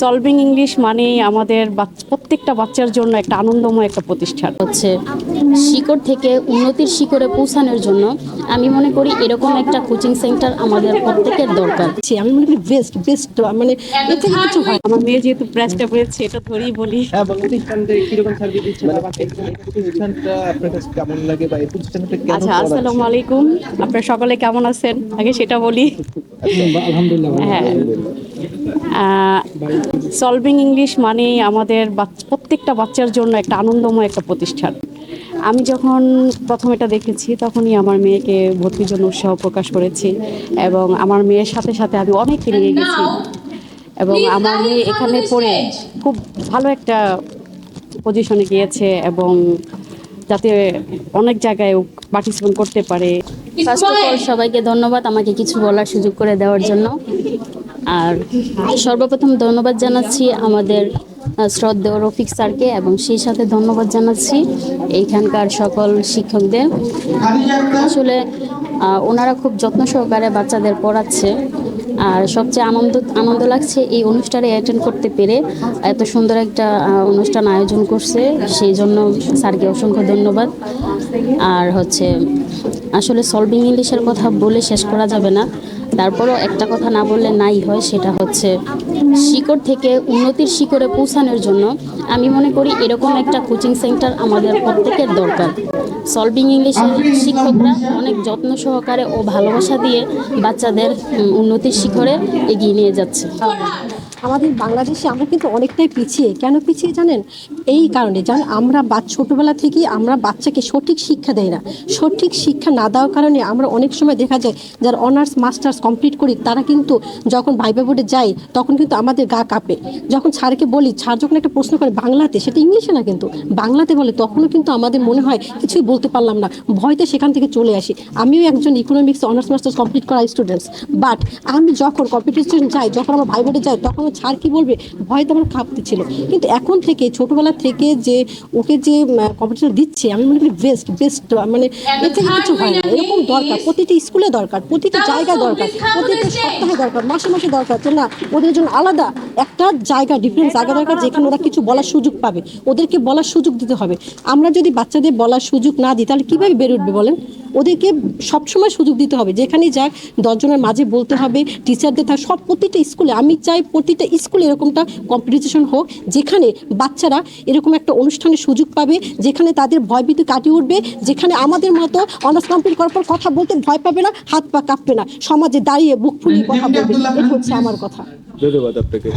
Solving English মানে আমাদের প্রত্যেকটা বাচ্চার জন্য একটা আনন্দময় একটা প্রতিষ্ঠান। হচ্ছে শিকড় থেকে উন্নতির শিকড়ে পৌঁছানোর জন্য আমি মনে করি এরকম একটা কোচিং সেন্টার আমাদের প্রত্যেকের দরকার। আমি মনে করি বেস্ট বেস্ট মানে কিছু হয়। আমার মেয়ে যেহেতু প্রাইজটা পেয়েছে এটা ধরেই বলি। হ্যাঁ কেন আচ্ছা আসসালামু আলাইকুম। আপনারা সকলে কেমন আছেন? আগে সেটা বলি। আলহামদুলিল্লাহ হ্যাঁ। সলভিং ইংলিশ মানে আমাদের প্রত্যেকটা বাচ্চার জন্য একটা আনন্দময় একটা প্রতিষ্ঠান। আমি যখন প্রথম এটা দেখেছি তখনই আমার মেয়েকে ভর্তির জন্য উৎসাহ প্রকাশ করেছি এবং আমার মেয়ের সাথে সাথে আমি অনেককে নিয়ে গেছি। এবং আমার মেয়ে এখানে পড়ে খুব ভালো একটা পজিশনে গিয়েছে এবং যাতে অনেক জায়গায় পার্টিসিপেট করতে পারে। ফার্স্ট অফ অল সবাইকে ধন্যবাদ আমাকে কিছু বলার সুযোগ করে দেওয়ার জন্য। আর সর্বপ্রথম ধন্যবাদ জানাচ্ছি আমাদের শ্রদ্ধেয় রফিক স্যারকে এবং সেই সাথে ধন্যবাদ জানাচ্ছি এইখানকার সকল শিক্ষকদের। আসলে ওনারা খুব যত্ন সহকারে বাচ্চাদের পড়াচ্ছে আর সবচেয়ে আনন্দ আনন্দ লাগছে এই অনুষ্ঠানে অ্যাটেন্ড করতে পেরে। এত সুন্দর একটা অনুষ্ঠান আয়োজন করছে, সেই জন্য স্যারকে অসংখ্য ধন্যবাদ। আর হচ্ছে, আসলে সলভিং ইংলিশের কথা বলে শেষ করা যাবে না। তারপরও একটা কথা না বললে নাই হয়, সেটা হচ্ছে শিকড় থেকে উন্নতির শিকড়ে পৌঁছানোর জন্য আমি মনে করি এরকম একটা কোচিং সেন্টার আমাদের প্রত্যেকের দরকার। সলভিং ইংলিশের শিক্ষকরা অনেক যত্ন সহকারে ও ভালোবাসা দিয়ে বাচ্চাদের উন্নতির শিখরে এগিয়ে নিয়ে যাচ্ছে। আমাদের বাংলাদেশে আমরা কিন্তু অনেকটাই পিছিয়ে। কেন পিছিয়ে জানেন? এই কারণে। জানেন আমরা বা, ছোটোবেলা থেকেই আমরা বাচ্চাকে সঠিক শিক্ষা দেয় না। সঠিক শিক্ষা না দেওয়ার কারণে আমরা অনেক সময় দেখা যায়, যারা অনার্স, মাস্টার্স কমপ্লিট করি, তারা কিন্তু যখন ভাইবা বোর্ডে যায়, তখন কিন্তু আমাদের গা কাঁপে। যখন স্যারকে বলি, স্যার যখন একটা প্রশ্ন করে, বাংলাতে? সেটা ইংলিশে না কিন্তু। বাংলাতে বলে, তখনও কিন্তু আমাদের মনে হয়, কিছুই বলতে পারলাম না। ভয়তে সেখান থেকে চলে আসি। আমিও একজন ইকোনমিক্স অনার্স মাস্টার্স কমপ্লিট করা স্টুডেন্টস বাট আমি যখন কম্পিটিশন যাই, যখন আমার ভাই বোর্ডে যাই তখন আমার স্যার কি বলবে? ভয়তে আমার কাঁপতে ছিল। কিন্তু এখন থেকে ছোটবেলা থেকে যে ওকে যে কম্পিটিশন দিচ্ছে আমি মনে করি বেস্ট বেস্ট মানে এর থেকে কিছু হয় না। এরকম দরকার প্রতিটি স্কুলে দরকার প্রতিটি জায়গায় দরকার প্রতিটি সপ্তাহে দরকার মাসে মাসে দরকার। তো না ওদের জন্য আলাদা একটা জায়গা ডিফারেন্ট জায়গা দরকার যেখানে ওরা কিছু বলার সুযোগ পাবে। ওদেরকে বলার সুযোগ দিতে হবে। আমরা যদি বাচ্চাদের বলার সুযোগ না দিই তাহলে কীভাবে উঠবে বলেন? ওদেরকে সবসময় সুযোগ দিতে হবে। যেখানেই যাক, দশজনের মাঝে বলতে হবে টিচারদের থাক, সব প্রতিটা স্কুলে আমি চাই প্রতিটা স্কুলে এরকমটা কম্পিটিশন হোক, যেখানে বাচ্চারা এরকম একটা অনুষ্ঠানের সুযোগ পাবে, যেখানে তাদের ভয়ভীতি কাটিয়ে উঠবে, যেখানে আমাদের মতো অনার্স কমপ্লিট করার পর কথা বলতে ভয় পাবে না, হাত পা কাঁপবে না। সমাজে দাঁড়িয়ে বুক ফুলিয়ে কথা বলবে। হচ্ছে আমার কথা। ধন্যবাদ আপনাকে।